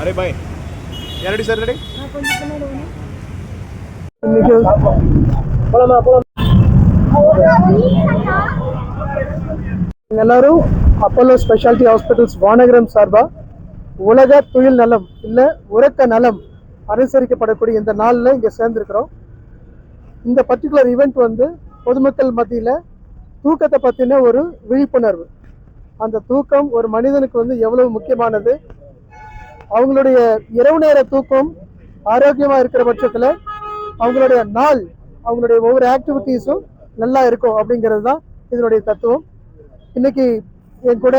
అరే బాయ్ ఎరడి sir ready எல்லாரு அப்போலோ ஸ்பெஷாலிட்டி ஹாஸ்பிட்டல்ஸ் வானகரம் சார்பா உலக தொழில் நலம் இல்லை உறக்க நலம் அனுசரிக்கப்படக்கூடிய இந்த நாளில் இங்கே சேர்ந்துருக்கிறோம் இந்த பர்டிகுலர் ஈவெண்ட் வந்து பொதுமக்கள் மத்தியில் தூக்கத்தை பற்றின ஒரு விழிப்புணர்வு அந்த தூக்கம் ஒரு மனிதனுக்கு வந்து எவ்வளவு முக்கியமானது? அவங்களுடைய இரவு நேர தூக்கம் ஆரோக்கியமாக இருக்கிற பட்சத்தில் அவங்களுடைய நாள் அவங்களுடைய ஒவ்வொரு ஆக்டிவிட்டீஸும் நல்லா இருக்கும் அப்படிங்கிறது தான் இதனுடைய தத்துவம். இன்னைக்கு என் கூட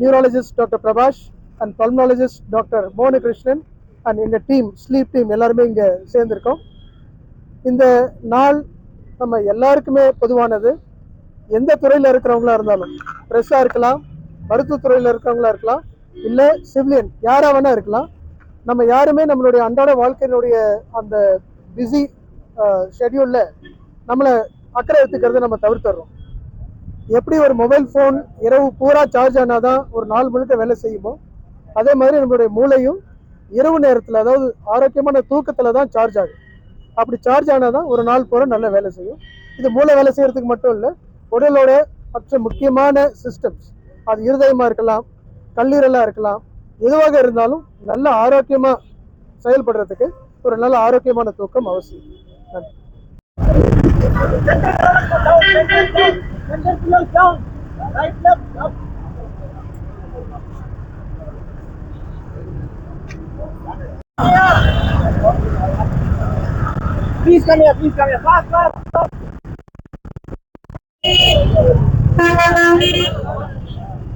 neurologist doctor Prabhash and pulmonologist doctor மோகன கிருஷ்ணன் அண்ட் எங்கள் டீம் ஸ்லீப் டீம் எல்லாருமே இங்கே சேர்ந்துருக்கோம். இந்த நாள் நம்ம எல்லாருக்குமே பொதுவானது. எந்த துறையில் இருக்கிறவங்களா இருந்தாலும் ப்ரெஸ்ஸாக இருக்கலாம் மருத்துவத்துறையில் இருக்கிறவங்களா இருக்கலாம் இல்லை சிவிலியன் யாராக வேணா இருக்கலாம். நம்ம யாருமே நம்மளுடைய அன்றாட வாழ்க்கையினுடைய அந்த பிஸி ஷெட்யூலில் நம்மளை அக்கறை எடுத்துக்கிறத நம்ம தவிர்த்துறோம். எப்படி ஒரு மொபைல் ஃபோன் இரவு பூரா சார்ஜ் ஆனால் தான் ஒரு நாள் முழுக்க வேலை செய்யுமோ அதே மாதிரி நம்மளுடைய மூளையும் இரவு நேரத்தில் அதாவது ஆரோக்கியமான தூக்கத்தில் தான் சார்ஜ் ஆகும். அப்படி சார்ஜ் ஆனால் தான் ஒரு நாள் பூரா நல்ல வேலை செய்யும். இது மூளை வேலை செய்கிறதுக்கு மட்டும் இல்லை உடலோட மற்ற முக்கியமான சிஸ்டம்ஸ் அது இருதயமாக இருக்கலாம் கல்லீரலாக இருக்கலாம் எதுவாக இருந்தாலும் நல்ல ஆரோக்கியமாக செயல்படுறதுக்கு ஒரு நல்ல ஆரோக்கியமான தூக்கம் அவசியம் நன்றி Please come here, please come here. Fast, fast, fast.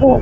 Pô.